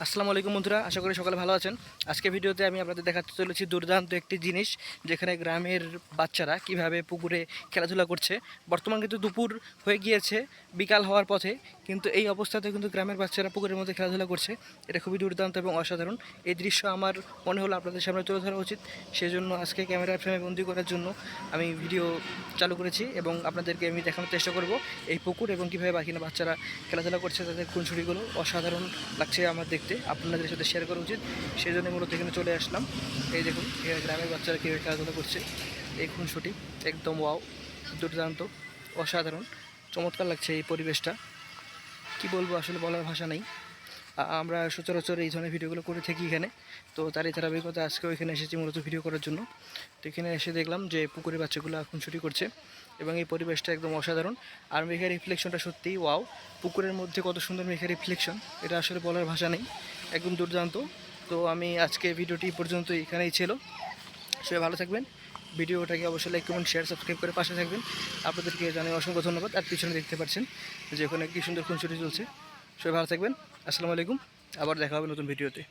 আসসালামু আলাইকুম বন্ধুরা, আশা করি সকালে ভালো আছেন। আজকে ভিডিওতে আমি আপনাদের দেখাতে চলেছি দুর্দান্ত একটি জিনিস, যেখানে গ্রামের বাচ্চারা কীভাবে পুকুরে খেলাধুলা করছে। বর্তমান কিন্তু দুপুর হয়ে গিয়েছে, বিকাল হওয়ার পথে, কিন্তু এই অবস্থাতে কিন্তু গ্রামের বাচ্চারা পুকুরের মধ্যে খেলাধুলা করছে। এটা খুবই দুর্দান্ত এবং অসাধারণ। এই দৃশ্য আমার মনে হলো আপনাদের সামনে তুলে ধরা উচিত, সেজন্য আজকে ক্যামেরা ফ্রেমে বন্দি করার জন্য আমি ভিডিও চালু করেছি এবং আপনাদেরকে আমি দেখানোর চেষ্টা করব এই পুকুর এবং কীভাবে বাকি বাচ্চারা খেলাধুলা করছে, তাদের খুনসুটিগুলো। অসাধারণ লাগছে আমার দেখতে আপনাদের সাথে শেয়ার করা উচিত। সেই জন্য মূলত এখানে চলে আসলাম। এই দেখুন গ্রামের বাচ্চারা কীভাবে খেলাধুলা করছে। এই খুনসুটি একদম ওয়াও, দুর্দান্ত, অসাধারণ, চমৎকার লাগছে এই পরিবেশটা। কি বলব, আসলে বলার ভাষা নেই। আমরা সচরাচর এই ধরনের ভিডিওগুলো করে থাকি এখানে। তো তারই ধারাবাহিকতা আজকেও এখানে এসেছি মূলত ভিডিও করার জন্য। তো এখানে এসে দেখলাম যে পুকুরের বাচ্চাগুলো এখন ছুটি করছে এবং এই পরিবেশটা একদম অসাধারণ। আর মেঘের রিফ্লেকশনটা সত্যিই ওয়াও পুকুরের মধ্যে কত সুন্দর মেঘের রিফ্লেকশন এটা আসলে বলার ভাষা নেই। একদম দুর্দান্ত। তো আমি আজকে ভিডিওটি পর্যন্ত এখানেই ছিল। সবাই ভালো থাকবেন। ভিডিওটাকে অবশ্যই লাইক কমেন্ট শেয়ার সাবস্ক্রাইব করে পাশে থাকবেন। আপনাদেরকে জানাই অসংখ্য ধন্যবাদ। আর পিছনে দেখতে পাচ্ছেন যে ওখানে কী সুন্দর খুনসুটি চলছে। সবাই ভালো থাকবেন। আসসালামু আলাইকুম। আবার দেখা হবে নতুন ভিডিওতে।